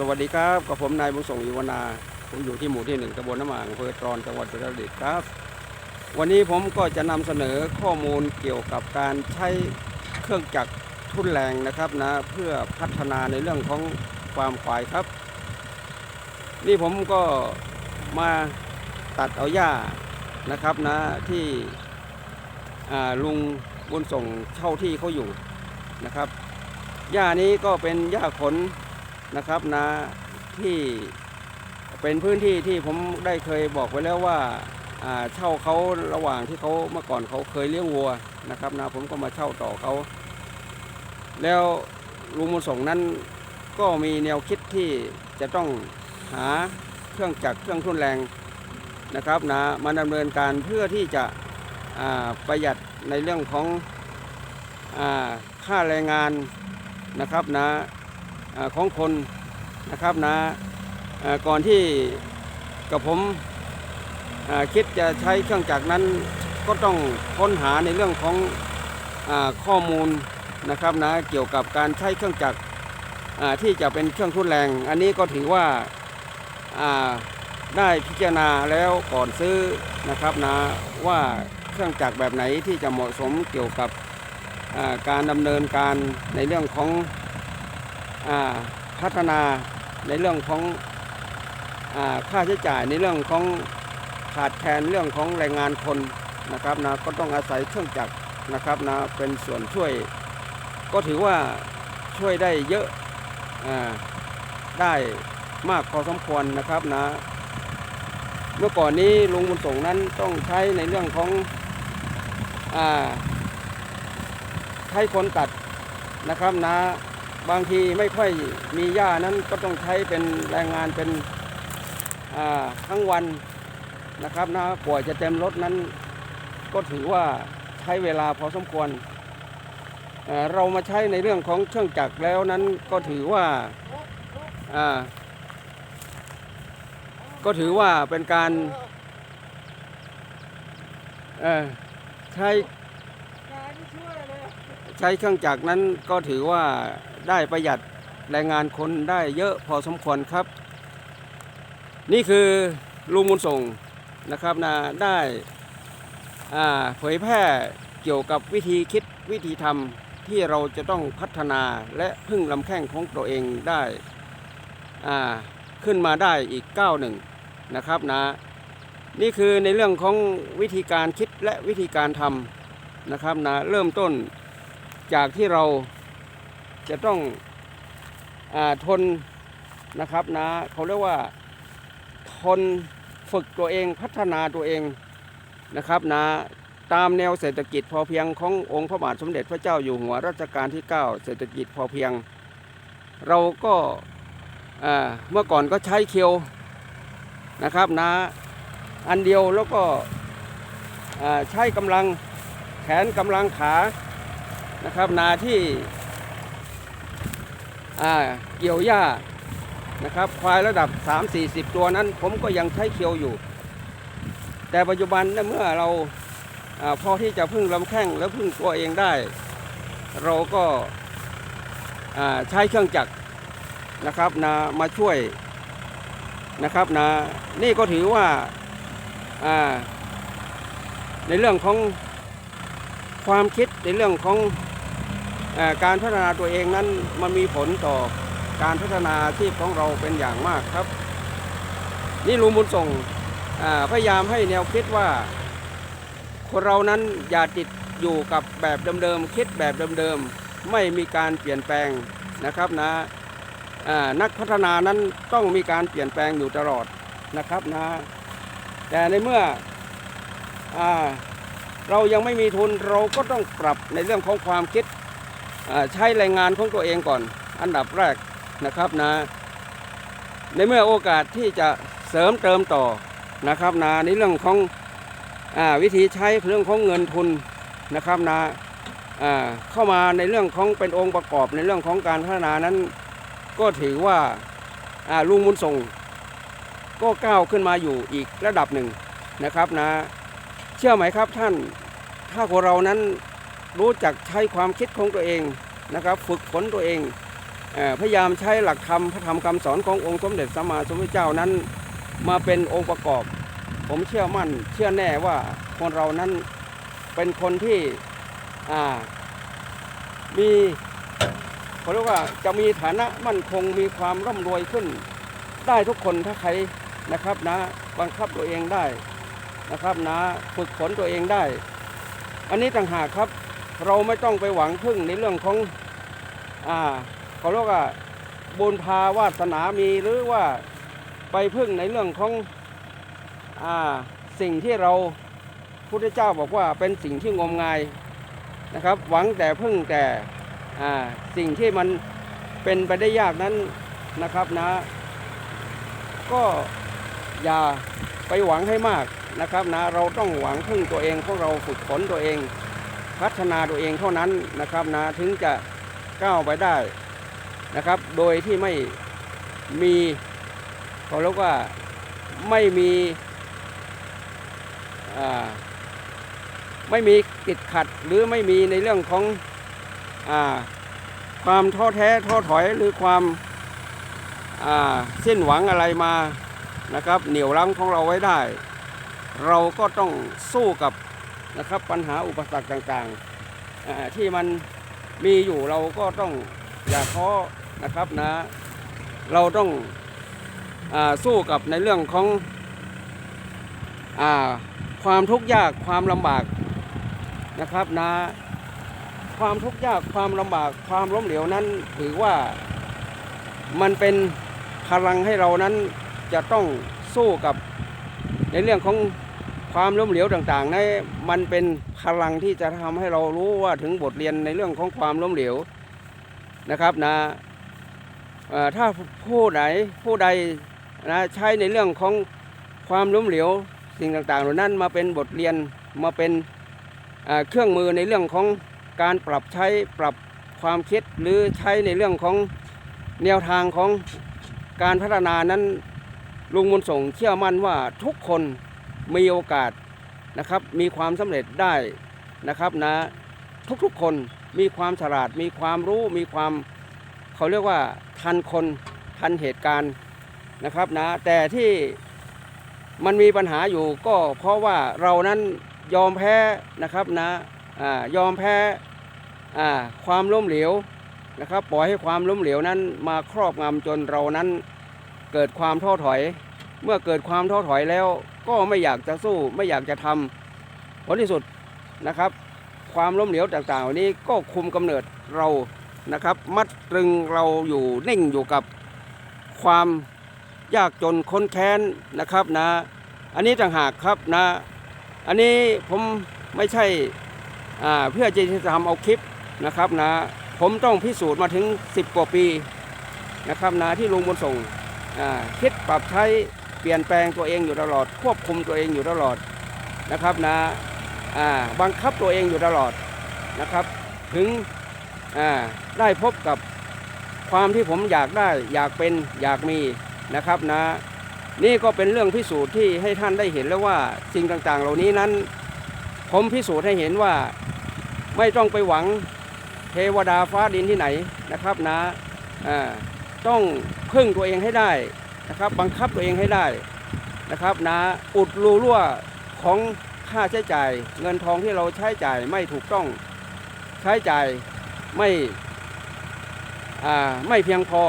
สวัสดีครับกับผมนายบุญส่งอยู่วนา ผมอยู่ที่หมู่ที่หนึ่งตำบลน้ำหมางอำเภอตรอนจังหวัดอุรดิตถ์ครับ วันนี้ผมก็จะนำเสนอข้อมูลเกี่ยวกับการใช้เครื่องจักรทุ่นแรงนะครับนะเพื่อพัฒนาในเรื่องของความควายครับ นี่ผมก็มาตัดเอาหญ้านะครับนะที่ลุงบุญส่งเช่าที่เขาอยู่นะครับหญ้านี้ก็เป็นหญ้าขน นะครับนะที่เป็นพื้นที่ที่ผมได้เคยบอกไว้แล้วว่าเช่าเขาระหว่างที่เขาเมื่อก่อนเขาเคยเลี้ยงวัวนะครับนะผมก็มาเช่าต่อเขา แล้วลุงมุส่งนั้นก็มีแนวคิดที่จะต้องหาเครื่องจักรเครื่องทุนแรงนะครับนะมาดำเนินการเพื่อที่จะประหยัดในเรื่องของอค่าแรงงานนะครับนะอ่า ของคนนะครับนะอ่าก่อนที่กับผมคิดจะใช้เครื่องจักรนั้นก็ต้องค้นหาในเรื่องของอข้อมูลนะครับนะเกี่ยวกับการใช้เครื่องจักรที่จะเป็นเครื่องทุนแรง อันนี้ก็ถือว่าได้พิจารณาแล้วก่อนซื้อนะครับนะว่าเครื่องจักรแบบไหนที่จะเหมาะสมเกี่ยวกับการดำเนินการในเรื่องของ พัฒนาในเรื่องของอค่าใช้จ่ายในเรื่องของขาดแคลนเรื่องของแรงงานคนนะครับนะก็ต้องอาศัยเครื่องจักรนะครับนะเป็นส่วนช่วย ก็ถือว่าช่วยได้เยอะอได้มากพอสมควรนะครับนะ เมื่อก่อนนี้ลุงบุญส่งนั้นต้องใช้ในเรื่องของอใช้คนตัดนะครับนะ บางทีไม่ค่อยมีหญ้านั้นก็ต้องใช้เป็นแรงงานเป็นทั้งวันนะครับนะกว่าจะเต็มรถนั้น ก็ถือว่าใช้เวลาพอสมควรเเรามาใช้ในเรื่องของเครื่องจักรแล้วนั้นก็ถือว่าาก็ถือว่าเป็นการใช้ใช้เครื่องจักรนั้นก็ถือว่า ได้ประหยัดแรงงานคนได้เยอะพอสมควรครับ นี่คือลุงมุนส่งนะครับนะได้เผยแพร่เกี่ยวกับวิธีคิดวิธีทำที่เราจะต้องพัฒนาและพึ่งลำแข้งของตัวเองได้ขึ้นมาได้อีกก้าวหนึ่งนะครับนะนี่คือในเรื่องของวิธีการคิดและวิธีการทำนะครับนะเริ่มต้นจากที่เรา จะต้องอทนนะครับนะเขาเรียกว่าทนฝึกตัวเองพัฒนาตัวเองนะครับนะตามแนวเศรษฐกิจพอเพียงขององค์พระบาทสมเด็จพระเจ้าอยู่หัวรัชกาลที่ 9 เศรษฐกิจพอเพียง เราก็เมื่อก่อนก็ใช้เคียวนะครับนะอันเดียวแล้วก็ใช้กำลังแขนกำลังขานะครับนาที่ เกี่ยวหญ้านะครับควายระดับ 3 4 0 ตัวนั้น ผมก็ยังใช้เคียวอยู่ แต่ปัจจุบันเนี่ยเมื่อเราอพอที่จะพึ่งลำแข้งและพึ่งตัวเองได้ เราก็าใช้เครื่องจักรนะครับนะมาช่วยนะครับนะนี่ก็ถือว่าาในเรื่องของความคิดในเรื่องของ การพัฒนาตัวเองนั้นมันมีผลต่อการพัฒนาอาชีพของเราเป็นอย่างมากครับ นี่ลุงบุญส่งพยายามให้แนวคิดว่า คนเรานั้นอย่าติดอยู่กับแบบเดิมๆคิดแบบเดิมๆไม่มีการเปลี่ยนแปลงนะครับนะอ่านักพัฒนานั้นต้องมีการเปลี่ยนแปลงอยู่ตลอดนะครับนะแต่ในเมื่ออเรายังไม่มีทุนเราก็ต้องปรับในเรื่องของความคิด ใช้แรงงานของตัวเองก่อนอันดับแรกนะครับนะ ในเมื่อโอกาสที่จะเสริมเติมต่อนะครับนะในเรื่องของอวิธีใช้เรื่องของเงินทุนนะครับนะอ่าเข้ามาในเรื่องของเป็นองค์ประกอบในเรื่องของการพัฒนานั้น ก็ถือว่าอ่าลุงมุนส่ง ก็ก้าวขึ้นมาอยู่อีกระดับหนึ่งนะครับนะ เชื่อไหมครับท่านถ้าคนเรานั้น รู้จักใช้ความคิดของตัวเองนะครับ ฝึกฝนตัวเองพยายามใช้หลักธรรมพระธรรมคำสอนขององค์สมเด็จสัมมาสัมพุทธเจ้านั้น มาเป็นองค์ประกอบ ผมเชื่อมั่น เชื่อแน่ว่าคนเรานั้นเป็นคนที่มีเขาเรียกว่าจะมีฐานะมั่นคงมีความร่ำรวยขึ้น ได้ทุกคนถ้าใครนะครับนะบังคับตัวเองได้นะครับนะฝึกฝนตัวเองได้ อันนี้ต่างหากครับ เราไม่ต้องไปหวังพึ่งในเรื่องของอ่าเขาเรียกว่าบุญพาวาสนามีหรือว่าไปพึ่งในเรื่องของอ่าสิ่งที่เราพุทธเจ้าบอกว่าเป็นสิ่งที่งมงายนะครับ หวังแต่พึ่งแต่อ่าสิ่งที่มันเป็นไปได้ยากนั้นนะครับนะ ก็อย่าไปหวังให้มากนะครับนะเราต้องหวังพึ่งตัวเองของเราฝึกฝนตัวเอง พัฒนาตัวเองเท่านั้นนะครับนะถึงจะก้าวไปได้นะครับ โดยที่ไม่มีเขาเรียกว่าไม่มีไม่มีติดขัดหรือไม่มีในเรื่องของอความท้อแท้ท้อถอยหรือความสิ้นหวังอะไรมานะครับ เหนี่ยวรั้งของเราไว้ได้ เราก็ต้องสู้กับ นะครับปัญหาอุปสรรคต่างๆที่มันมีอยู่เราก็ต้องอย่าท้อนะครับนะเราต้องอสู้กับในเรื่องของอความทุกข์ยากความลำบากนะครับนะความทุกข์ยากความลำบากความล้มเหลวนั้นถือว่ามันเป็นพลังให้เรานั้นจะต้องสู้กับในเรื่องของ ความล้มเหลวต่างๆนั้นมันเป็นพลังที่จะทำให้เรารู้ว่าถึงบทเรียนในเรื่องของความล้มเหลวนะครับนะถ้าผู้ใดผู้ใดนะใช้ในเรื่องของความล้มเหลวสิ่งต่างๆ เหล่านั้นมาเป็นบทเรียนมาเป็นเอ่อเครื่องมือในเรื่องของการปรับใช้ปรับความคิดหรือใช้ในเรื่องของแนวทางของการพัฒนานั้นลุงมุนส่งเชื่อมั่นว่าทุกคน มีโอกาสนะครับมีความสำเร็จได้นะครับนะทุกๆคนมีความฉลาด มีความรู้มีความเขาเรียกว่าทันคนทันเหตุการณ์นะครับนะแต่ที่มันมีปัญหาอยู่ก็เพราะว่าเรานั้นยอมแพ้นะครับนะอายอมแพ้ความล้มเหลวนะครับปล่อยให้ความล้มเหลวนั้นมาครอบงำจนเรานั้นเกิดความท้อถอย เมื่อเกิดความท้อถอยแล้ว ก็ไม่อยากจะสู้ไม่อยากจะทำผลที่สุดนะครับ ความล้มเหลวต่างๆนี้ก็คุมกำเนิดเรานะครับ มัดตรึงเราอยู่นิ่งอยู่กับความยากจนค้นแค้นนะครับนะ อันนี้ต่างหากครับนะ อันนี้ผมไม่ใช่เพื่อจะทำเอาคลิปนะครับนะ ผมต้องพิสูจน์มาถึง 10 กว่าปีนะครับนะที่ลุงบุญส่งคิดปรับใช้ เปลี่ยนแปลงตัวเองอยู่ตลอด ควบคุมตัวเองอยู่ตลอดนะครับนะอ่าบังคับตัวเองอยู่ตลอดนะครับ ถึงได้พบกับความที่ผมอยากได้อยากเป็นอยากมีนะครับนะ นี่ก็เป็นเรื่องพิสูจน์ที่ให้ท่านได้เห็นแล้วว่าสิ่งต่างๆ เหล่านี้นั้น ผมพิสูจน์ให้เห็นว่าไม่ต้องไปหวังเทวดาฟ้าดินที่ไหนนะครับนะอ่าต้องพึ่งตัวเองให้ได้ นะครับบังคับตัวเองให้ได้นะครับนะอุดรูรั่วของค่าใช้จ่าย เงินทองที่เราใช้จ่ายไม่ถูกต้องใช้จ่ายไม่ไม่เพียงพอ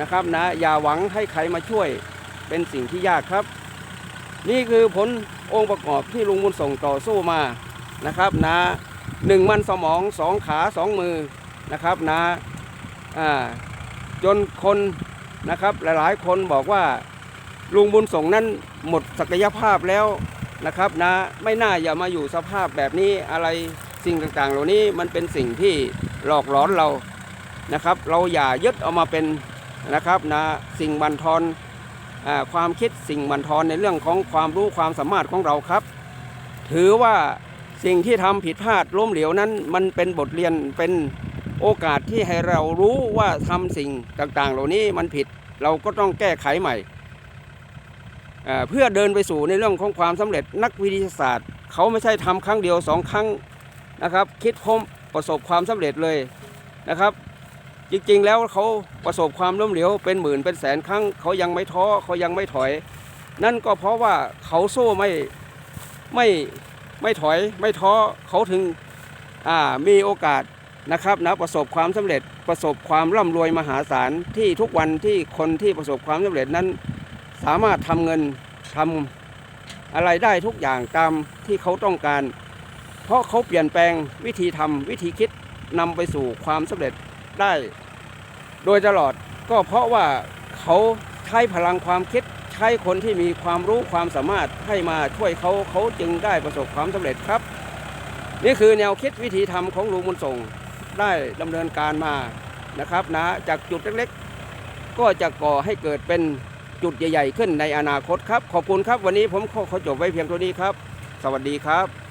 นะครับนะอย่าหวังให้ใครมาช่วยเป็นสิ่งที่ยากครับ นี่คือผลองค์ประกอบที่ลุงบุญส่งต่อสู้มานะครับนะหนึ่งมันสมองสองขาสองมือนะครับนะอ่าจนคน นะครับ หลายๆ คนบอกว่าลุงบุญส่งนั้นหมดศักยภาพแล้วนะครับนะไม่น่าอย่ามาอยู่สภาพแบบนี้อะไรสิ่งต่างๆ เหล่านี้มันเป็นสิ่งที่หลอกหลอนเรานะครับ เราอย่ายึดเอามาเป็นนะครับนะสิ่งบันทอนอความคิดสิ่งบันทอนในเรื่องของความรู้ความสามารถของเราครับ ถือว่าสิ่งที่ทำผิดพลาดล้มเหลวนั้น มันเป็นบทเรียนเป็น โอกาสที่ให้เรารู้ว่าทำสิ่งต่างๆ เหล่านี้มันผิดเราก็ต้องแก้ไขใหม่ เพื่อเดินไปสู่ในเรื่องของความสำเร็จนักวิทยาศาสตร์ เขาไม่ใช่ทำครั้งเดียวสองครั้งนะครับ คิดพบประสบความสำเร็จเลยนะครับ จริงๆแล้วเขาประสบความล้มเหลวเป็นหมื่นเป็นแสนครั้งเขายังไม่ท้อเขายังไม่ถอย นั่นก็เพราะว่าเขาสู้ไม่ไม่ไม่ถอยไม่ท้อเขาถึงมีโอกาส นะครับนะประสบความสำเร็จประสบความร่ำรวยมหาศาลที่ทุกวันที่คนที่ประสบความสำเร็จนั้น สามารถทำเงินทำอะไรได้ทุกอย่างตามที่เขาต้องการ เพราะเขาเปลี่ยนแปลงวิธีทำวิธีคิดนำไปสู่ความสำเร็จได้ โดยตลอดก็เพราะว่าเขาใช้พลังความคิดใช้คนที่มีความรู้ความสามารถให้มาช่วยเขาเขาจึงได้ประสบความสำเร็จครับ นี่คือแนวคิดวิธีทำของลุงบุญส่ง ได้ดำเนินการมานะครับนะจากจุดเล็กๆ ก็จะก่อให้เกิดเป็นจุดใหญ่ ๆ ขึ้นในอนาคตครับ ขอบคุณครับวันนี้ผมขอขอจบไว้เพียงเท่านี้ครับ สวัสดีครับ